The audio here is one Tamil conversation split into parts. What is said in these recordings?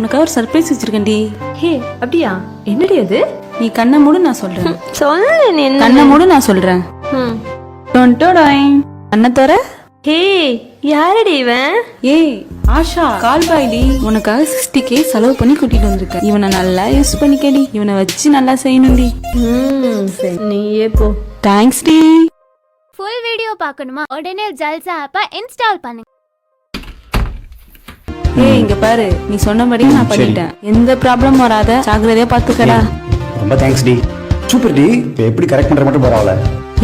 உனக்காக ஒரு சர்ப்ரைஸ் வச்சிருக்கேன்டி. ஹே அப்படியா? என்னடி அது? நீ கண்ணை மூடு நான் சொல்றேன். சொல்லு நீ என்ன? கண்ணை மூடு நான் சொல்றேன். கண்ணை தோற ஹே யாரடி இவன்? ஏய் ஆஷா கால் பாய்டி உனக்காக சிக்ஸ்டி கே செலவு பண்ணி கூட்டிட்டு வந்திருக்கேன். இவனை நல்லா யூஸ் பண்ணிக்கடி. இவனை வச்சு நல்லா செய்யணும்டி. நீயே போ. Thanks D. ஃபுல் வீடியோ பார்க்கணுமா? உடனே ஜல்சா ஆப்பை இன்ஸ்டால் பண்ணுங்க. ஏய் இங்க பாரு. நீ சொன்னபடி நான் பண்ணிட்டேன். எந்த ப்ராப்ளம் வராத ஜாக்கிரதையா பாத்துக்கடா. ரொம்ப தேங்க்ஸ் டி. Super D. இப்போ எப்படி கரெக்ட் பண்ற மட்டும் பரவாயில்ல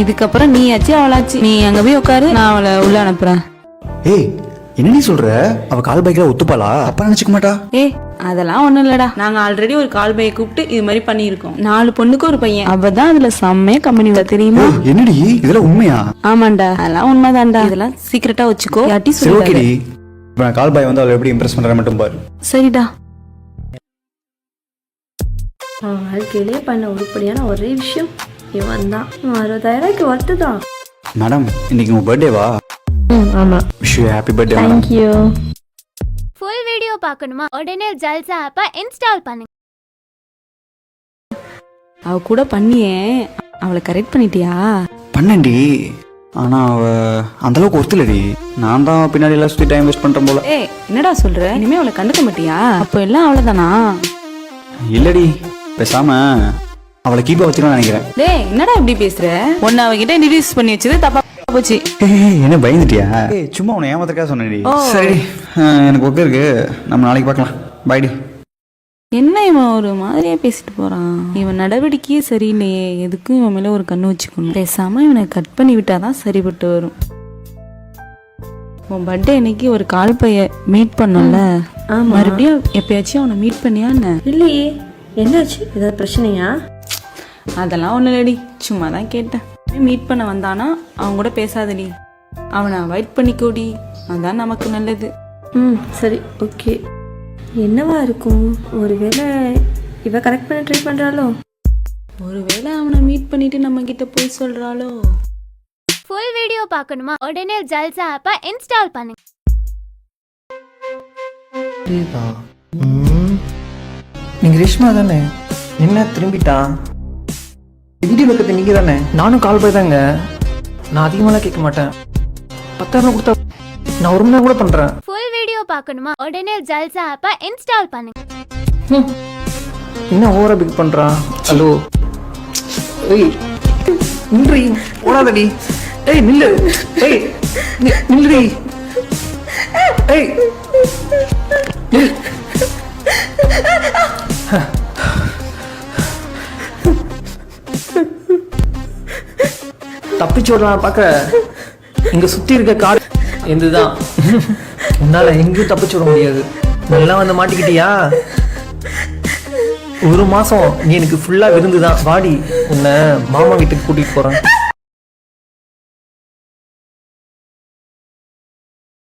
இதுக்கப்புறம் நீ ஆச்சு அவளாச்சு நீ அங்க போய் உட்காரு நான் அவளை உள்ள அனுப்புறேன். ஏய் என்ன நீ சொல்ற? அவ கால் பைக்ல ஒத்துப்பாளா? அப்பா நினைச்சுக்க மாட்டா. ஏய் அதெல்லாம் ஒண்ணும் இல்லடா. நாங்க ஆல்ரெடி ஒரு கால் பையை கூப்பிட்டு இது மாதிரி பண்ணியிருக்கோம். நாலு பொண்ணுக்கு ஒரு பையன். அவ தான் அதுல செம்மையா கம்பெனி தெரியுமா? என்னடி? இதெல்லாம் உண்மையா? ஆமாண்டா. அதெல்லாம் உண்மைதான்டா. இதெல்லாம் சீக்கிரட்டா வச்சுக்கோ. யாட்டி சொல்லி இப்போ நான் கால் பாய் வந்து அவளை எப்படி இம்ப்ரெஸ் பண்ற மட்டும் பாரு. சரிடா. அவன் வாழ்க்கையிலே பண்ண உருப்படியான ஒரே விஷயம் இவன் தான் அறுபதாயிரம்க்கு ஒர்த்து தான் மேடம் இன்னைக்கு உங்க பர்த்டேவா ம் ஆமாம் wish you happy birthday madam thank you full video பார்க்கணுமா உடனே ஜல்சா ஆப்பை இன்ஸ்டால் பண்ணுங்க. அவ கூட பண்ணியே. அவளை கரெக்ட் பண்ணிட்டியா? பண்ணேன்டி. ஆனா அவ அந்த அளவுக்கு ஒருத்தலடி நான் தான் பின்னாடி எல்லாம் சுத்தி டைம் வேஸ்ட் பண்றேன் போல. ஏய் என்னடா சொல்ற? இனிமே அவளை கண்டுக்க மாட்டியா? அப்போ எல்லாம் அவ்வளவுதானா இல்லடி பேசாம அவளை கீப்பா வச்சுக்கணும்னு நினைக்கிறேன். டேய் என்னடா இப்படி பேசுற? ஒன்னு அவகிட்ட இன்ட்ரடியூஸ் பண்ணி வச்சது தப்பா போச்சு. ஏய், என்ன பயந்துட்டியா? ஏய் சும்மா உன்னை ஏமாத்துறக்கா சொன்னேடி சரி எனக்கு ஒர்க் இருக்கு. நம்ம நாளைக்கு பார்க்கலாம். பைடி என்ன இவன் ஒரு மாதிரியா பேசிட்டு போறான்? இவன் நடவடிக்கையே சரியில்லையே. எதுக்கும் இவன் மேல ஒரு கண்ணு வச்சுக்கணும்? பேசாம இவனை கட் பண்ணி விட்டாதான் சரிப்பட்டு வரும். உன் பர்த்டே அன்னைக்கு ஒரு கால் பைய மீட் பண்ணோம்ல? ஆமா. மறுபடியும் எப்பயாச்சும் அவனை மீட் பண்ணியா என்ன? இல்லையே. என்னாச்சு? ஏதாவது பிரச்சனையா? அதெல்லாம் ஒன்றும் இல்லடி. சும்மா தான் கேட்டேன் மீட் பண்ண வந்தானா அவன் கூட பேசாதடி. அவனை அவாய்ட் பண்ணிக்கோடி. அதான் நமக்கு நல்லது. ம் சரி. ஓகே. என்னவா இருக்கும்? ஒருவேளை இவ கரெக்ட் பண்ண ட்ரை பண்ணுறாளோ ஒருவேளை அவனை மீட் பண்ணிட்டு நம்ம கிட்ட போய் சொல்றாளோ? ஃபுல் வீடியோ பார்க்கணுமா? உடனே ஜல்சா ஆப்பை இன்ஸ்டால் பண்ணுங்க புரியுதா. நீங்க ரேஷ்மா தானே? என்ன திரும்பிட்டான் வீடியோ பக்கத்து நீங்க தானே? நானும் கால் போய் தாங்க. நான் அதிகமாலாம் கேட்க மாட்டேன். பத்தாயிரம் கொடுத்தா நான் ஒரு மணி நேரம் கூட பண்றேன். வீடியோ பார்க்கணுமா? உடனே ஜல்சா ஆப்பை இன்ஸ்டால் பண்ணுங்க. என்ன ஓவரா பிக் பண்றான்? ஹலோ ஏய் நில்றி ஓடாதடி. ஏய் நில்லு. ஏய் நில்றி ஏய் நில். தப்பிச்சு விடலாம் பார்க்க இங்க சுத்தி இருக்க காடு எந்துதான் உன்னால எங்கேயும் தப்பிச்சு விட முடியாது. நல்லா வந்து மாட்டிக்கிட்டியா? ஒரு மாசம் நீ எனக்கு ஃபுல்லா விருந்து தான் வாடி உன்னை மாமா வீட்டுக்கு கூட்டிட்டு போறேன்.